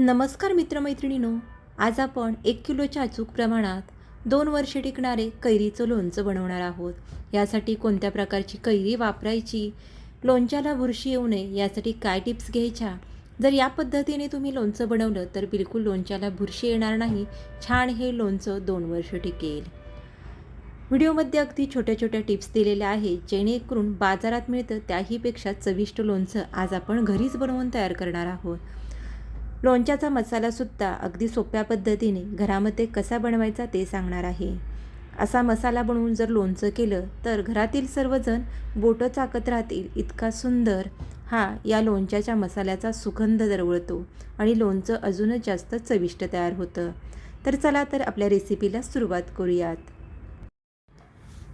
नमस्कार मित्रमैत्रिणींनो आज आपण एक किलोच्या अचूक प्रमाणात दोन वर्षे टिकणारे कैरीचं लोणचं बनवणार आहोत. यासाठी कोणत्या प्रकारची कैरी वापरायची लोणच्याला बुरशी येऊ नये यासाठी काय टिप्स घ्यायच्या? जर या पद्धतीने तुम्ही लोणचं बनवलं तर बिलकुल लोणच्याला बुरशी येणार नाही. छान हे लोणचं दोन वर्ष टिकेल. व्हिडिओमध्ये अगदी छोट्या छोट्या टिप्स दिलेल्या आहेत जेणेकरून बाजारात मिळतं त्याहीपेक्षा चविष्ट लोणचं आज आपण घरीच बनवून तयार करणार आहोत. लोणच्याचा मसालासुद्धा अगदी सोप्या पद्धतीने घरामध्ये कसा बनवायचा ते सांगणार आहे. असा मसाला बनवून जर लोणचं केलं तर घरातील सर्वजण बोटं चाकत राहतील इतका सुंदर. हा या लोणच्याच्या मसाल्याचा सुगंध दरवळतो आणि लोणचं अजूनच जास्त चविष्ट तयार होतं. तर चला तर आपल्या रेसिपीला सुरुवात करूयात.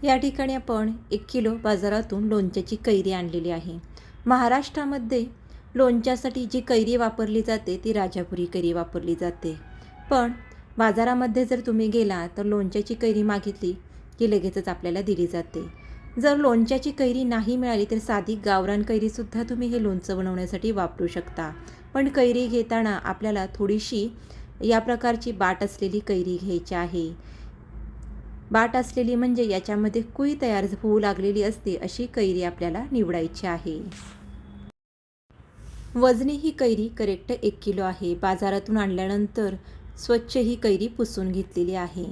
या ठिकाणी आपण एक किलो बाजारातून लोणच्याची कैरी आणलेली आहे. महाराष्ट्रामध्ये लोणच्यासाठी जी कैरी वापरली जाते ती राजापुरी कैरी वापरली जाते. पण बाजारामध्ये जर तुम्ही गेला तर लोणच्याची कैरी मागितली की लगेचच आपल्याला दिली जाते. जर लोणच्याची कैरी नाही मिळाली तर साधी गावरान कैरीसुद्धा तुम्ही हे लोणचं बनवण्यासाठी वापरू शकता. पण कैरी घेताना आपल्याला थोडीशी या प्रकारची बाट असलेली कैरी घ्यायची आहे. बाट असलेली म्हणजे याच्यामध्ये कुई तयार होऊ लागलेली असते अशी कैरी आपल्याला निवडायची आहे. वजनी ही कैरी करेक्ट एक किलो आहे. बाजारातून आणल्यानंतर स्वच्छ ही कैरी पुसून घेतलेली आहे.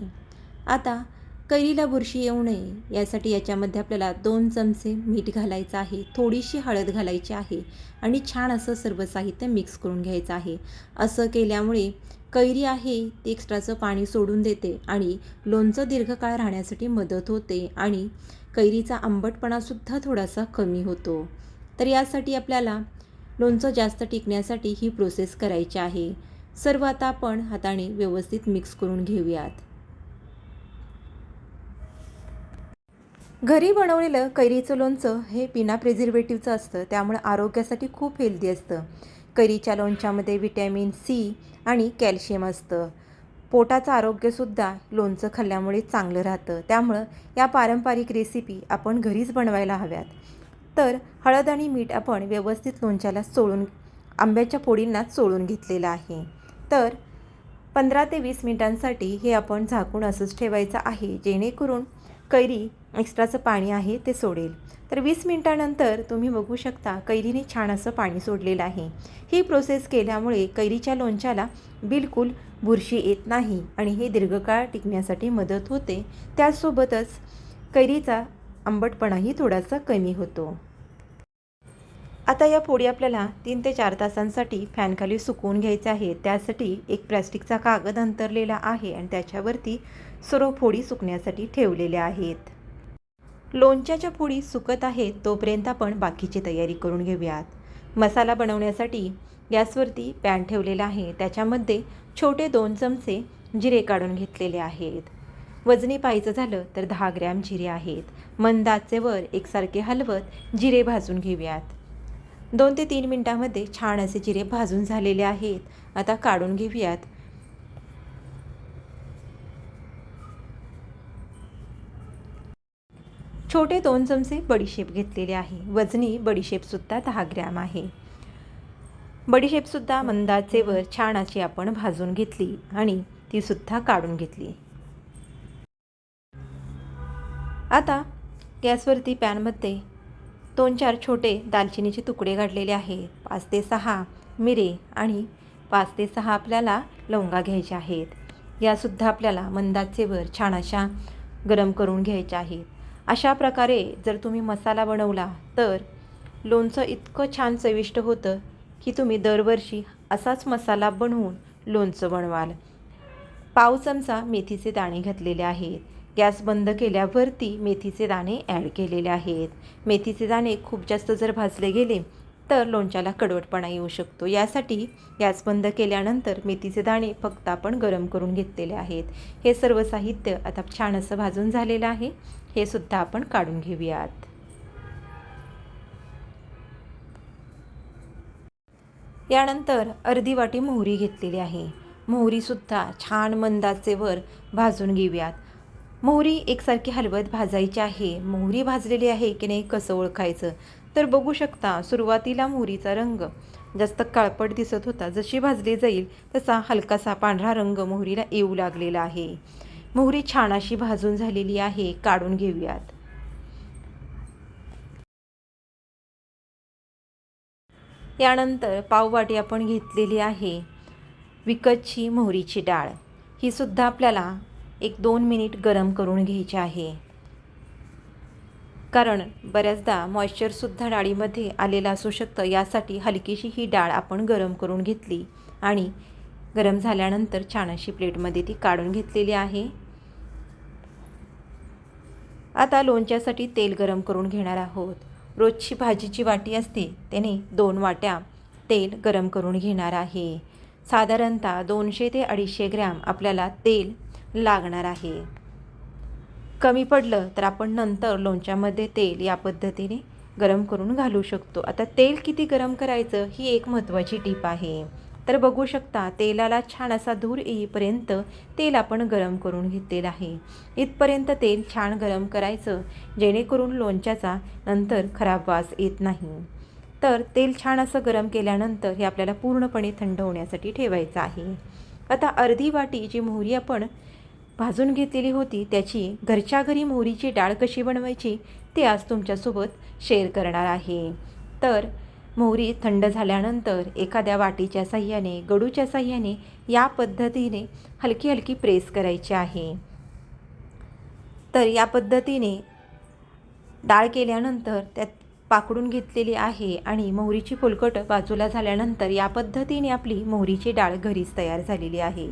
आता कैरीला बुरशी येऊ नये यासाठी याच्यामध्ये आपल्याला दोन चमचे मीठ घालायचं आहे थोडीशी हळद घालायची आहे आणि छान असं सर्व साहित्य मिक्स करून घ्यायचं आहे. असं केल्यामुळे कैरी आहे ती एक्स्ट्राचं पाणी सोडून देते आणि लोणचं दीर्घकाळ राहण्यासाठी मदत होते आणि कैरीचा आंबटपणासुद्धा थोडासा कमी होतो. तर यासाठी आपल्याला लोणचं जास्त टिकण्यासाठी ही प्रोसेस करायची आहे. सर्व आता आपण हाताने व्यवस्थित मिक्स करून घेऊयात. घरी बनवलेलं कैरीचं लोणचं हे बिना प्रिझर्वेटिव्हचं असतं. त्यामुळे आरोग्यासाठी खूप हेल्दी असतं. कैरीच्या लोणच्यामध्ये विटॅमिन सी आणि कॅल्शियम असतं. पोटाचं आरोग्यसुद्धा लोणचं खाल्ल्यामुळे चांगलं राहतं. त्यामुळं या पारंपरिक रेसिपी आपण घरीच बनवायला हव्यात. तर हळद आणि मीठ आपण व्यवस्थित लोणच्याला चोळून आंब्याच्या फोडींना चोळून घेतलेलं आहे. तर पंधरा ते वीस मिनिटांसाठी हे आपण झाकून असंच ठेवायचं आहे जेणेकरून कैरी एक्स्ट्राचं पाणी आहे ते सोडेल. तर वीस मिनिटानंतर तुम्ही बघू शकता कैरीने छान असं पाणी सोडलेलं आहे. ही प्रोसेस केल्यामुळे कैरीच्या लोणच्याला बिलकुल बुरशी येत नाही आणि हे दीर्घकाळ टिकण्यासाठी मदत होते. त्याचसोबतच कैरीचा आंबटपणाही थोडासा कमी होतो. आता या फोडी आपल्याला तीन ते चार तासांसाठी फॅनखाली सुकवून घ्यायचे आहे. त्यासाठी एक प्लॅस्टिकचा कागद अंतरलेला आहे आणि त्याच्यावरती सर्व फोडी सुकण्यासाठी ठेवलेल्या आहेत. लोणच्याच्या फोडी सुकत आहेत तोपर्यंत आपण बाकीची तयारी करून घेऊयात. मसाला बनवण्यासाठी गॅसवरती पॅन ठेवलेला आहे. त्याच्यामध्ये छोटे दोन चमचे जिरे काढून घेतलेले आहेत. वजनी पाहायचं झालं तर दहा ग्रॅम जिरे आहेत. मंदाचे वर एकसारखे हलवत जिरे भाजून घेऊयात. दोन ते तीन मिनटामध्ये छान असे जिरे भाजून झालेले आहेत. आता काढून घेऊयात. छोटे दोन चमचे बडीशेप घेतलेले आहे. वजनी बडीशेपसुद्धा दहा ग्रॅम आहे. बडीशेपसुद्धा मंदाचेवर छान अशी आपण भाजून घेतली आणि तीसुद्धा काढून घेतली. आता गॅसवरती पॅनमध्ये दोन चार छोटे दालचिनीचे तुकडे काढलेले आहेत. पाच ते सहा मिरे आणि पाच ते सहा आपल्याला लवंगा घ्यायच्या आहेत. यासुद्धा आपल्याला मंदाचेवर छान अशा गरम करून घ्यायच्या आहेत. अशा प्रकारे जर तुम्ही मसाला बनवला तर लोणचं इतकं छान चविष्ट होतं की तुम्ही दरवर्षी असाच मसाला बनवून लोणचं बनवाल. पाव चमचा मेथीचे दाणे घातलेले आहेत. गॅस बंद केल्यावरती मेथीचे दाणे ॲड केलेले आहेत. मेथीचे दाणे खूप जास्त जर भाजले गेले तर लोणच्याला कडवटपणा येऊ शकतो. यासाठी गॅस बंद केल्यानंतर मेथीचे दाणे फक्त आपण गरम करून घेतलेले आहेत. हे सर्व साहित्य आता छान असं भाजून झालेलं आहे. हे सुद्धा आपण काढून घेऊयात. यानंतर अर्धी वाटी मोहरी घेतलेली आहे. मोहरीसुद्धा छान मंदाचेवर भाजून घेऊयात. मोहरी एकसारखी हलवत भाजायची आहे. मोहरी भाजलेली आहे की नाही कसं ओळखायचं? तर बघू शकता सुरुवातीला मोहरीचा रंग जास्त काळपट दिसत होता. जशी भाजली जाईल तसा हलकासा पांढरा रंग मोहरीला येऊ लागलेला आहे. मोहरी छान अशी भाजून झालेली आहे. काढून घेऊयात. यानंतर पाववाटी आपण घेतलेली आहे. विकतची मोहरीची डाळ. ही सुद्धा आपल्याला एक दोन मिनिट गरम करून घ्यायचे आहे. कारण बऱ्याचदा मॉइश्चरसुद्धा डाळीमध्ये आलेलं असू शकतं यासाठी हलकीशी ही डाळ आपण गरम करून घेतली आणि गरम झाल्यानंतर छान अशी प्लेटमध्ये ती काढून घेतलेली आहे. आता लोणच्यासाठी तेल गरम करून घेणार आहोत. रोजची भाजीची वाटी असते त्याने दोन वाट्या तेल गरम करून घेणार आहे. साधारणतः दोनशे ते अडीचशे ग्रॅम आपल्याला तेल लागणार आहे. कमी पडलं तर आपण नंतर लोणच्यामध्ये तेल या पद्धतीने गरम करून घालू शकतो. आता तेल किती गरम करायचं ही एक महत्त्वाची टीप आहे. तर बघू शकता तेलाला छान असा धूर येईपर्यंत तेल आपण गरम करून घेतलेलं आहे. इथपर्यंत तेल छान गरम करायचं जेणेकरून लोणच्याचा नंतर खराब वास येत नाही. तर तेल छान असं गरम केल्यानंतर हे आपल्याला पूर्णपणे थंड होण्यासाठी ठेवायचं आहे. आता अर्धी वाटी जी मोहरी आपण भाजून घेतलेली होती त्याची घरच्या घरी मोहरीची डाळ कशी बनवायची ते आज तुमच्यासोबत शेअर करणार आहे. तर मोहरी थंड झाल्यानंतर एखाद्या वाटीच्या साह्याने गडूच्या साह्याने या पद्धतीने हलकी हलकी प्रेस करायची आहे. तर या पद्धतीने डाळ केल्यानंतर त्यात पाकडून घेतलेली आहे आणि मोहरीची फुलकट बाजूला झाल्यानंतर या पद्धतीने आपली मोहरीची डाळ घरीच तयार झालेली आहे.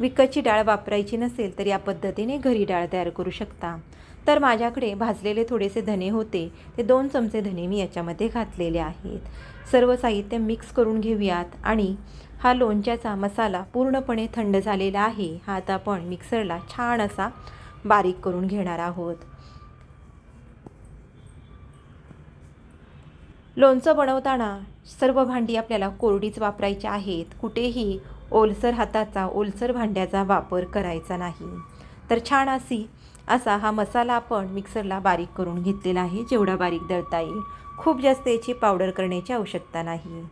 विकतची डाळ वापरायची नसेल तर या पद्धतीने घरी डाळ तयार करू शकता. तर माझ्याकडे भाजलेले थोडेसे धने होते. ते दोन चमचे धने मी याच्यामध्ये घातलेले आहेत. सर्व साहित्य मिक्स करून घेऊयात आणि हा लोणच्याचा मसाला पूर्णपणे थंड झालेला आहे. हा आता आपण मिक्सरला छान असा बारीक करून घेणार आहोत. लोणचं बनवताना सर्व भांडी आपल्याला कोरडीच वापरायची आहेत. कुठेही ओलसर हाताचा ओलसर भांड्याचा वापर करायचा नाही. तर छान अशी असा हा मसाला आपण मिक्सरला बारीक करून घेतलेला आहे जेवढा बारीक दळता येईल. खूप जास्त याची पावडर करण्याची आवश्यकता नाही.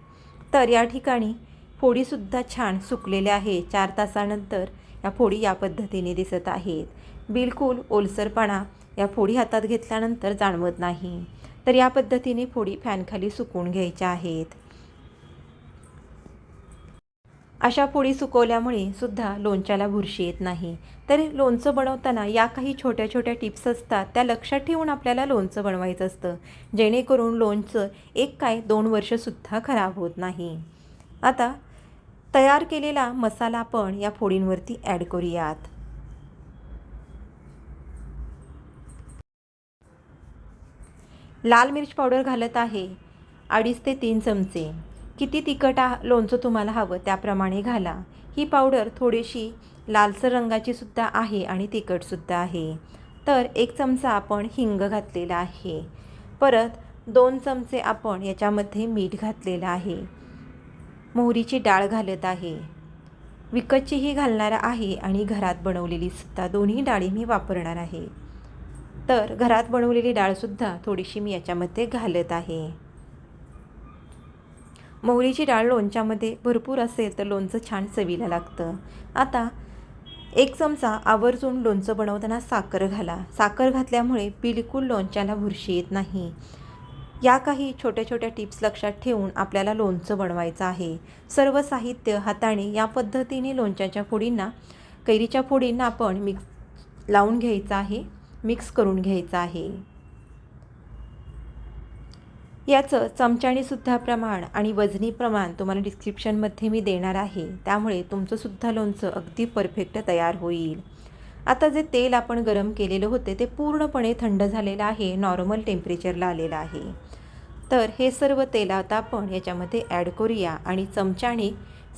तर या ठिकाणी फोडीसुद्धा छान सुकलेल्या आहे. चार तासानंतर या फोडी या पद्धतीने दिसत आहेत. बिलकुल ओलसरपणा या फोडी हातात घेतल्यानंतर जाणवत नाही. तर या पद्धतीने फोडी फॅनखाली सुकून घ्यायच्या आहेत. अशा पोळी सुकवल्यामुळे सुद्धा लोणच्याला बुरशी येत नाही. तर लोणचं बनवताना या काही छोट्या छोट्या टिप्स असतात त्या लक्षात ठेवून आपल्याला लोणचं बनवायचं असतं. जेणेकरून लोणचं एक काय दोन वर्षसुद्धा खराब होत नाही. आता तयार केलेला मसाला आपण या फोडींवरती ॲड करूयात. लाल मिरच पावडर घालत आहे. अडीच ते तीन चमचे. किती तिखट लोणचं तुम्हाला हवं त्याप्रमाणे घाला. ही पावडर थोडीशी लालसर रंगाची सुद्धा आहे आणि तिखटसुद्धा आहे. तर एक चमचा आपण हिंग घातलेला आहे. परत दोन चमचे आपण याच्यामध्ये मीठ घातलेलं आहे. मोहरीची डाळ घालत आहे. विकतचीही घालणार आहे आणि घरात बनवलेली सुद्धा दोन्ही डाळी मी वापरणार आहे. तर घरात बनवलेली डाळसुद्धा थोडीशी मी याच्यामध्ये घालत आहे. मोहरीची डाळ लोणच्यामध्ये भरपूर असेल तर लोणचं छान चवीला लागतं. आता एक चमचा आवर्जून लोणचं बनवताना साखर घाला. साखर घातल्यामुळे बिलकुल लोणच्याला बुरशी येत नाही. या काही छोट्या छोट्या टिप्स लक्षात ठेवून आपल्याला लोणचं बनवायचं आहे. सर्व साहित्य हाताने या पद्धतीने लोणच्याच्या फोडींना कैरीच्या फोडींना आपण मिक्स लावून घ्यायचं आहे मिक्स करून घ्यायचं आहे. याचं चमच्यानेसुद्धा प्रमाण आणि वजनी प्रमाण तुम्हाला डिस्क्रिप्शनमध्ये मी देणार आहे. त्यामुळे तुमचंसुद्धा लोणचं अगदी परफेक्ट तयार होईल. आता जे तेल आपण गरम केलेलं होते ते पूर्णपणे थंड झालेलं आहे नॉर्मल टेम्परेचरला आलेलं आहे. तर हे सर्व तेल आता आपण याच्यामध्ये ॲड करूया आणि चमच्याने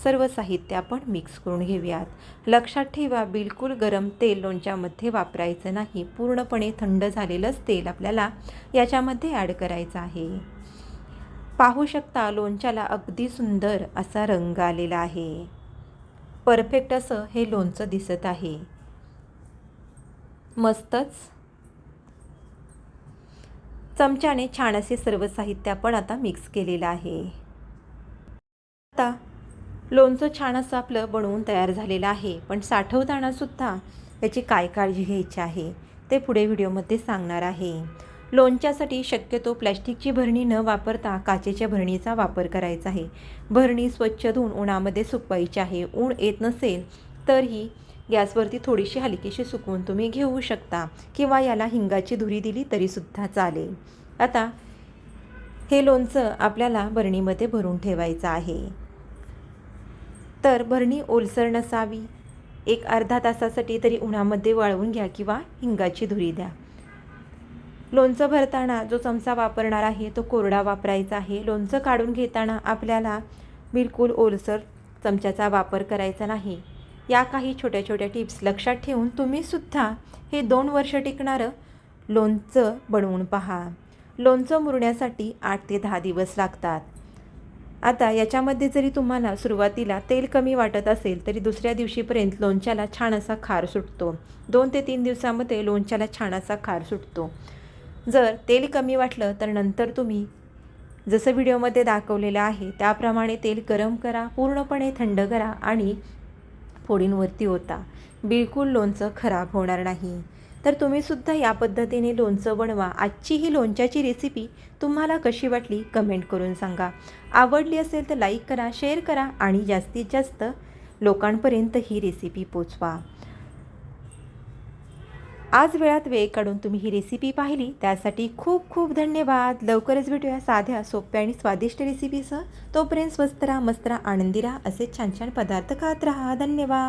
सर्व साहित्य आपण मिक्स करून घेऊयात. लक्षात ठेवा बिलकुल गरम तेल लोणच्यामध्ये वापरायचं नाही. पूर्णपणे थंड झालेलंच तेल आपल्याला याच्यामध्ये ॲड करायचं आहे. पाहू शकता लोणच्याला अगदी सुंदर असा रंग आलेला आहे. परफेक्ट असं हे लोणचं दिसत आहे. मस्तच. चमच्याने छान असे सर्व साहित्य आपण आता मिक्स केलेलं आहे. आता लोणचं छान असं आपलं बनवून तयार झालेलं आहे पण साठवतानासुद्धा याची काय काळजी घ्यायची आहे ते पुढे व्हिडिओमध्ये सांगणार आहे. लोणच्यासाठी शक्यतो प्लॅस्टिकची भरणी न वापरता काचेच्या भरणीचा वापर करायचा आहे. भरणी स्वच्छ धुवून उन्हामध्ये सुकवायची आहे. ऊन येत नसेल तर ही गॅसवरती थोडीशी हलकीशी सुकवून तुम्ही घेऊ शकता किंवा याला हिंगाची धुरी दिली तरीसुद्धा चालेल. आता हे लोणचं आपल्याला भरणीमध्ये भरून ठेवायचं आहे. तर भरणी ओलसर नसावी. एक अर्धा तासासाठी तरी उन्हामध्ये वाळवून घ्या किंवा हिंगाची धुरी द्या. लोणचं भरताना जो चमचा वापरणार आहे तो कोरडा वापरायचा आहे. लोणचं काढून घेताना आपल्याला बिलकुल ओलसर चमच्याचा वापर करायचा नाही. या काही छोट्या छोट्या टिप्स लक्षात ठेवून तुम्हीसुद्धा हे दोन वर्ष टिकणारं लोणचं बनवून पहा. लोणचं मुरण्यासाठी आठ ते दहा दिवस लागतात. आता याच्यामध्ये जरी तुम्हाला सुरुवातीला तेल कमी वाटत असेल तरी दुसऱ्या दिवशीपर्यंत लोणच्याला छान असा खार सुटतो. दोन ते तीन दिवसामध्ये लोणच्याला छान असा खार सुटतो. जर तेल कमी वाटलं तर नंतर तुम्ही जसं व्हिडिओमध्ये दाखवलेलं आहे त्याप्रमाणे तेल गरम करा पूर्णपणे थंड करा आणि फोडींवरती होता बिलकुल लोणचं खराब होणार नाही. तर तुम्हीसुद्धा या पद्धतीने लोणचं बनवा. आजची ही लोणच्याची रेसिपी तुम्हाला कशी वाटली कमेंट करून सांगा. आवडली असेल तर लाईक करा शेअर करा आणि जास्तीत जास्त लोकांपर्यंत ही रेसिपी पोचवा. आज वेळात वेळ काढून तुम्ही ही रेसिपी पाहिली. त्यासाठी खूप खूप धन्यवाद. लवकरच भेटूया साध्या सोप्या आणि स्वादिष्ट रेसिपीसह तोपर्यंत स्वस्त राहा मस्त राहा आनंदी राहा. असे छान छान पदार्थ खात राहा. धन्यवाद.